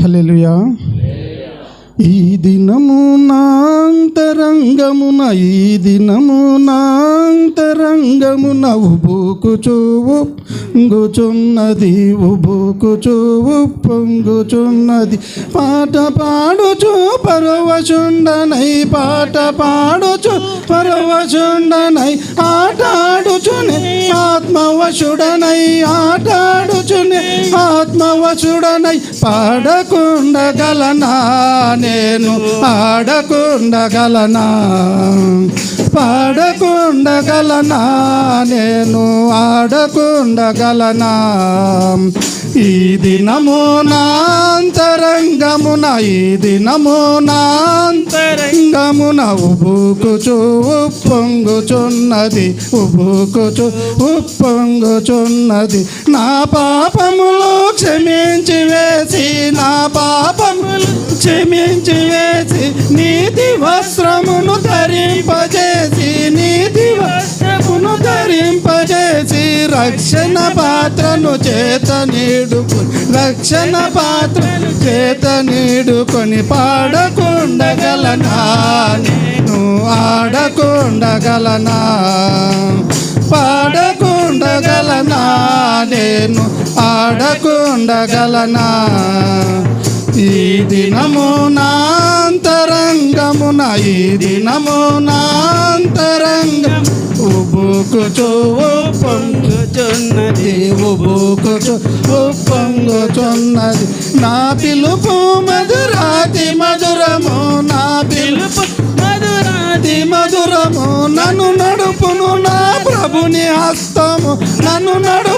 Hallelujah ఈ దినము నాంతరంగమున ఈ దినము నాంతరంగమున ఉబుకుచు పొంగుచున్నది ఉబుకుచు పొంగుచున్నది పాట పాడుచు పరవశుండనై పాట పాడుచు పరవశుండనై ఆటాడుచునే ఆత్మవశుడనై ఆటాడుచునే. ఆత్మవశుడనై పాడకుండగలనా నేను ఆడకుండగలనా పాడకుండగలనా నేను ఆడకుండగలనా ఈ దినము నాంతరంగమున ఈ దినము నాంతరంగమున ఉబుకుచు ఉప్పొంగుచున్నది ఉబుకుచు ఉప్పొంగుచున్నది. నా పాపములు క్షమించి వేసి నా పాపములు క్షమించి వేసి నీతి వస్త్రమును ధరింపజేసి నీతి వస్త్రమును ధరింపజేసి రక్షణ పాత్రను చేత నీడుకు రక్షణ పాత్రను చేత నీడుకొని పాడకుండగలనా? నేను ఆడకుండగలనా? నేను ఆడకుండగలనా? ఈ దినము నాంతరంగమున ఈ దినము నాంతరంగం ఉబుకుచు పొంగుచున్నది ఉబుకుచు పొంగుచున్నది నా పిలుపు మధురాతి మధురము నా పిలుపు మధురాతి మధురము. నన్ను నడుపును నా ప్రభుని హస్తము నన్ను నడు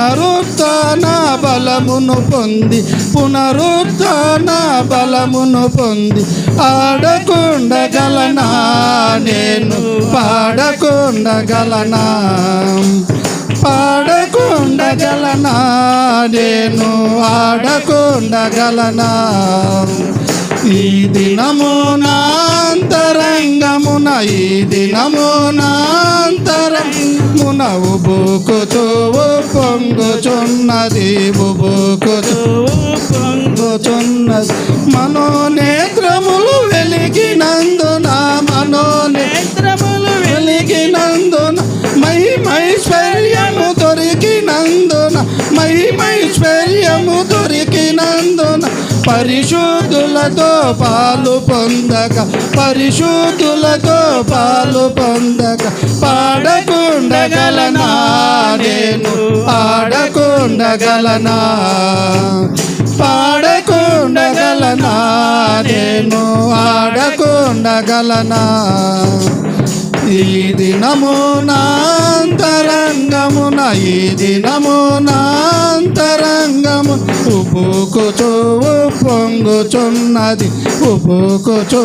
పునరుత్న బలమును పొంది పునరుత్న బలమును పొంది ఆడకుండగలనా నేను పాడకుండగలనా పాడకుండగలనా నేను ఆడకుండగలనా ఈ దినము నాంతరంగమున ఈ దినము నవ్వు ఉబుకుతూ పొంగుచున్నది ఉబుకుతూ పొంగుచున్నది. మనోనేత్రములు వెలిగినందున మనోనేత్రములు వెలిగినందున మహిమైశ్వర్యము దొరికినందున మహిమైశ్వర్యము దొరికినందున పరిశుద్ధులతో పాలు పొందక పరిశుద్ధులతో పాలు పొందక పాడకుండగలనా నేను? పాడకుండగలనా పాడకుండగలనా నేను? ఆడకుండగలనా ఈ దినము నాంతరంగమున ఈ దినము నాంతరంగ ఉబుకుచు పొంగుచున్నది. ఉబుకుచు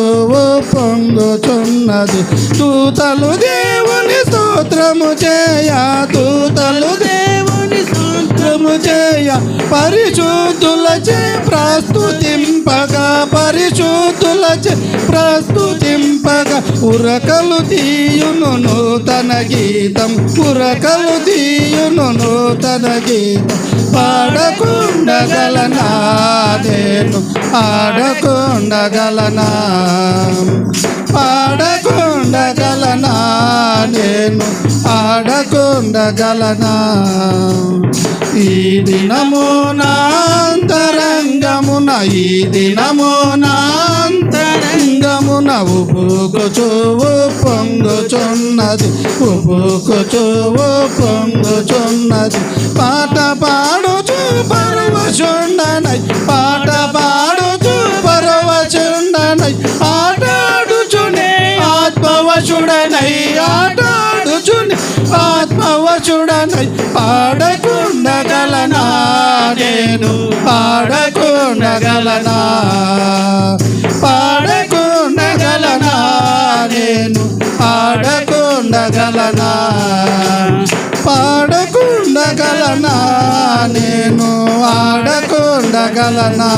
పొంగుచున్నది. దూతలు దేవుని స్తోత్రము చేయ దూతలు దేవుని స్తోత్రము చేయ. పరిశుద్ధులచే ప్రస్తుతింపగా పరిశుద్ధులచే ప్రస్తుతింపగా. ఉరకలు తీయును నూతన గీతం ఉరకలు తీయును నూతన గీతం. పాడకుండగలనా నేను ఆడకుండగలనా పాడకుండగలనా నేను ఆడకుండగలనా ఈ దినము నాంతరంగమున ఈ దినము నాంతరంగమున ఉబుకుచు పొంగుచున్నది ఉబుకుచు పొంగుచున్నది పాట పాడుచు పాట పాడుచు పరవచుండనై ఆటాడుచునే ఆత్మవశుడనై ఆటాడుచునే ఆత్మవశుడనై పాడకుండగలనా నేను? పాడకుండగలనా? పాడకుండగలనా నేను? పాడకుండగలనా? పాడకుండగలనా నేను? ఆడ ఉండగలనా